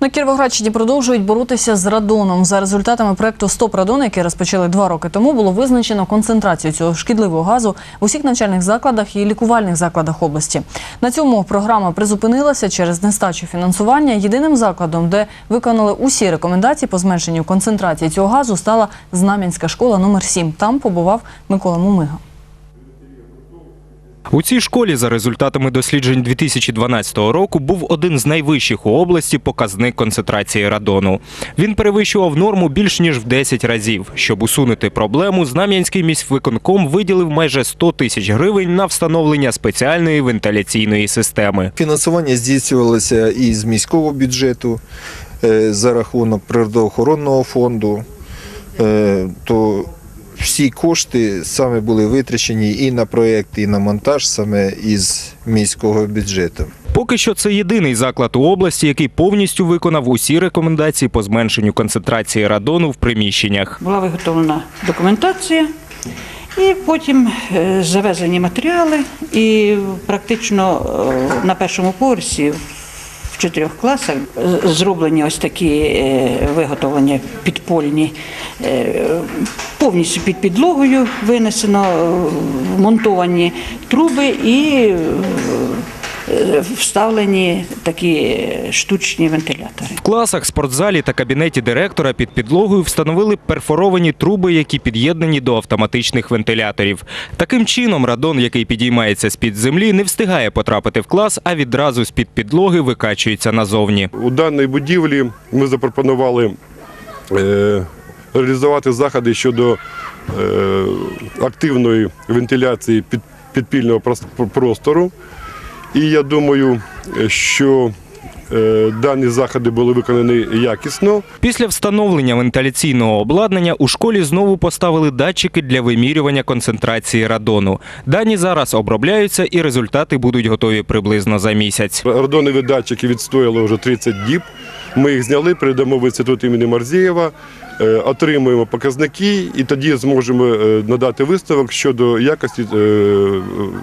На Кіровоградщині продовжують боротися з радоном. За результатами проекту Стоп радон, який розпочали два роки тому, було визначено концентрацію цього шкідливого газу в усіх навчальних закладах і лікувальних закладах області. На цьому програма призупинилася через нестачу фінансування. Єдиним закладом, де виконали усі рекомендації по зменшенню концентрації цього газу, стала Знам'янська школа номер 7 Там побував Микола Мумига. У цій школі за результатами досліджень 2012 року був один з найвищих у області показник концентрації радону. Він перевищував норму більш ніж в 10 разів. Щоб усунути проблему, Знам'янський міськвиконком виділив майже 100 тисяч гривень на встановлення спеціальної вентиляційної системи. Фінансування здійснювалося із міського бюджету е, за рахунок природоохоронного фонду. Е, То всі кошти саме були витрачені і на проєкт, і на монтаж саме із міського бюджету. Поки що це єдиний заклад у області, який повністю виконав усі рекомендації по зменшенню концентрації радону в приміщеннях. Була виготовлена документація, і потім е, завезені матеріали, і практично е, на першому поверсі чотирьох класах зроблені ось такі е, виготовлення підпольні, е, повністю під підлогою винесено, монтовані труби і вставлені такі штучні вентилятори. В класах, спортзалі та кабінеті директора під підлогою встановили перфоровані труби, які під'єднані до автоматичних вентиляторів. Таким чином, радон, який підіймається з-під землі, не встигає потрапити в клас, а відразу з-під підлоги викачується назовні. У даній будівлі ми запропонували е, реалізувати заходи щодо е, активної вентиляції підпільного простору. І я думаю, що е, дані заходи були виконані якісно. Після встановлення вентиляційного обладнання у школі знову поставили датчики для вимірювання концентрації радону. Дані зараз обробляються і результати будуть готові приблизно за місяць. Радонові датчики відстояли вже 30 діб. Ми їх зняли, передамо в інститут імені Марзієва, отримуємо показники і тоді зможемо е, надати висновок щодо якості е,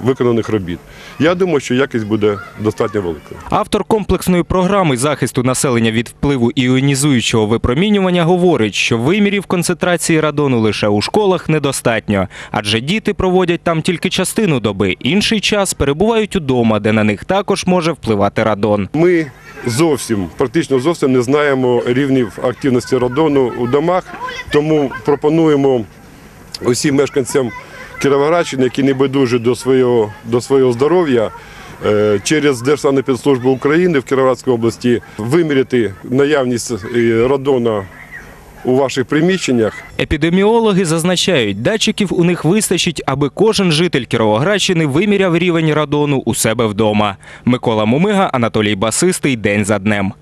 виконаних робіт. Я думаю, що якість буде достатньо великою. Автор комплексної програми захисту населення від впливу іонізуючого випромінювання говорить, що вимірів концентрації радону лише у школах недостатньо, адже діти проводять там тільки частину доби. Інший час перебувають удома, де на них також може впливати радон. Ми зовсім, практично зовсім не знаємо рівнів активності радону у домах, тому пропонуємо усім мешканцям Кіровоградщини, які не байдужі до свого, до свого здоров'я, е, через Держсанепідслужбу України в Кіровоградській області виміряти наявність е, радона у ваших приміщеннях Епідеміологи зазначають, датчиків у них вистачить, аби кожен житель Кіровоградщини виміряв рівень радону у себе вдома. Микола Мумига, Анатолій Басистий. День за днем.